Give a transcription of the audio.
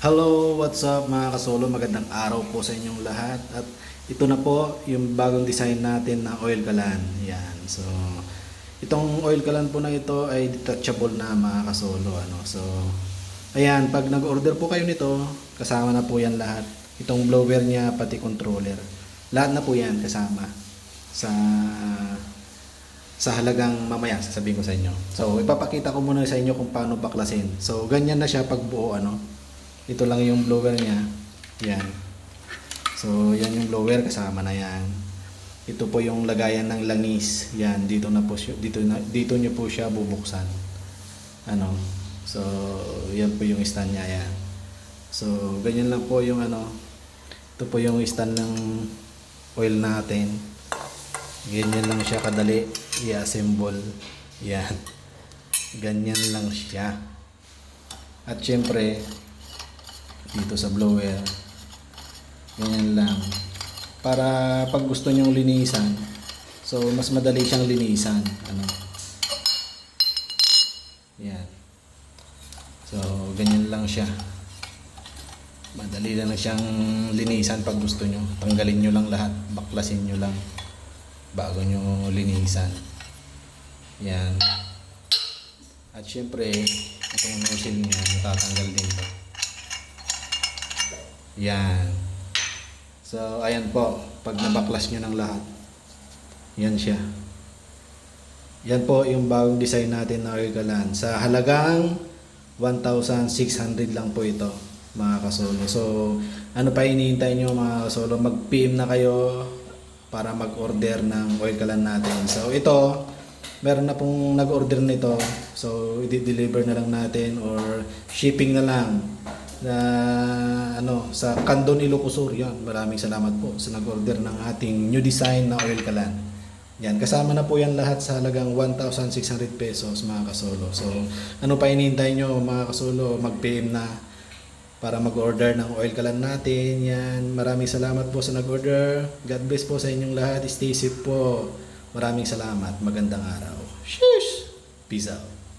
Hello, what's up mga kasolo? Magandang araw po sa inyong lahat. At ito na po yung bagong design natin na oil kalan. Yan. So, itong oil kalan po na ito ay detachable na mga kasolo. Ano? So, ayan, pag nag-order po kayo nito, kasama na po yan lahat. Itong blower niya, pati controller. Lahat na po yan kasama sa sa halagang mamaya sasabihin ko sa inyo. So, ipapakita ko muna sa inyo kung paano baklasin. So, ganyan na siya pag buo ano. Ito lang yung blower niya. Yan. So, yan yung blower kasama na yan. Ito po yung lagayan ng langis. Yan, dito na po siya, dito na dito niyo po siya bubuksan. Ano? So, yan po yung stand niya yan. So, ganyan lang po yung ano. Ito po yung stand ng oil natin. Ganyan lang siya kadali i-assemble. Yan. Ganyan lang siya. At syempre, dito sa blower, ganyan lang. Para pag gusto nyong linisan, so mas madali siyang linisan. Ano? Yan. So, ganyan lang siya. Madali lang siyang linisan pag gusto nyo. Tanggalin nyo lang lahat. Baklasin nyo lang bago nyo linisan. Yan. At syempre, itong nozzle niya, natatanggal din to. Yan. So, ayan po. Pag nabaklas nyo ng lahat, yan siya. Yan po yung bagong design natin na Orgalan. Sa halagang 1,600 lang po ito, mga kasolo. So, ano pa hinihintay nyo mga kasolo? Mag-PM na kayo para mag-order ng oil natin. So, ito, meron na pong nag-order nito. So, i-deliver na lang natin or shipping na lang na ano sa Candon Ilocosur yan. Maraming salamat po sa nag-order ng ating new design na oil kalan. Yan, kasama na po yan lahat sa halagang 1,600 pesos mga kasolo. So, ano pa inihintay nyo mga kasolo? Mag-PM na para mag-order ng oil kalan natin. Yan, maraming salamat po sa nag-order. God bless po sa inyong lahat. Stay safe po. Maraming salamat. Magandang araw. Sheesh! Peace out.